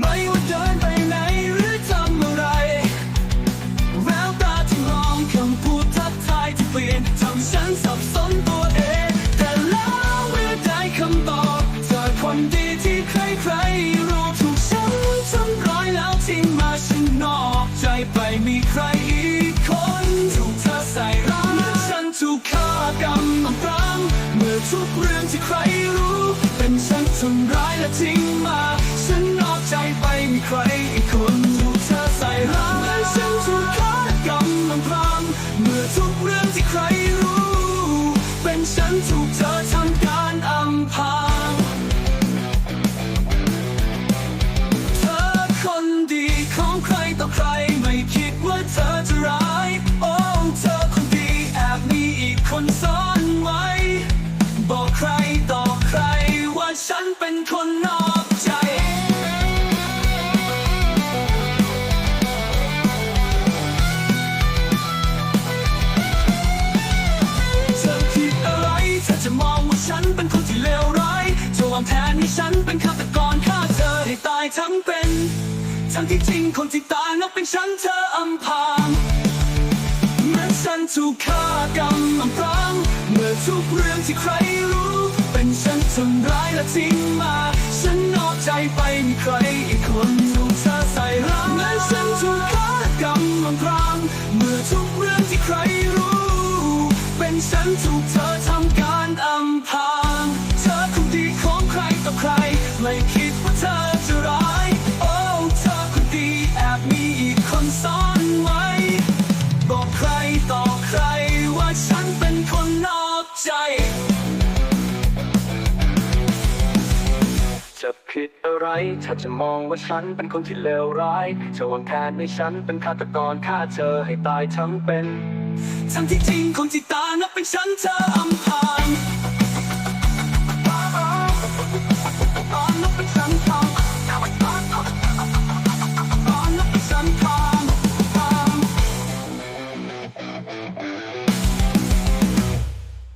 ไม่ว่าเดินไปไหนหรือทำอะไรแววตาที่มองคำพูดทักทายที่เปลี่ยนทำฉันสับสนตัวเอง แต่แล้วเมื่อได้คำตอบจากคนดีที่ใครๆรู้ถูกฉันทำร้ายแล้วทิ้งมาฉันอกใจไปมีใครอีกคนถูกเธอใส่ร้ายและฉันถูกฆ่ากรรมกรามเมื่อทุกเรื่องที่ใครรู้ เป็นฉันทำร้ายและทิ้งมา ใครอีกคนถูกเธอใส่ร้ายเมื่อฉันถูกฆากรรมอำพรางเมื่อทุกเรื่องที่ใครรู้ เป็นฉันถูกเธอทำการอำพรางเธอคนดีของใครต่อใครไม่คิดว่าเธอจะร้าย โอ้เธอคนดีแอบมีอีกคนซ่อนไว้ บอกใครต่อใครว่าฉันเป็นคนนอก แผนให้ฉันเป็นฆาตกรฆ่าเธอให้ตายทั้งเป็น ทั้งที่จริงคนที่ตายนับเป็นฉันเธออำพรางเมื่อฉันถูกฆ่ากรรมอำพรางเมื่อทุกเรื่องที่ใครรู้ เป็นฉันทำร้ายและทิ้งมา ฉันนอกใจไปมีใครอีกคนถูกเธอใส่ร้ายเมื่อฉันถูกฆ่ากรรมอำพรางเมื่อทุกเรื่องที่ใครรู้ เป็นฉันถูกเธอทำ ใครไม่คิดว่าเธอจะร้าย โอ้เธอคนดีแอบมีอีกคนซ่อนไว้ บอกใครต่อใครว่าฉันเป็นคนนอกใจ จะผิดอะไรถ้าจะมองว่าฉันเป็นคนที่เลวร้ายจะวางแผนให้ฉันเป็นฆาตกรฆ่าเธอให้ตายทั้งเป็น ทั้งที่จริงคนที่ตายนับเป็นฉันเธออำพรา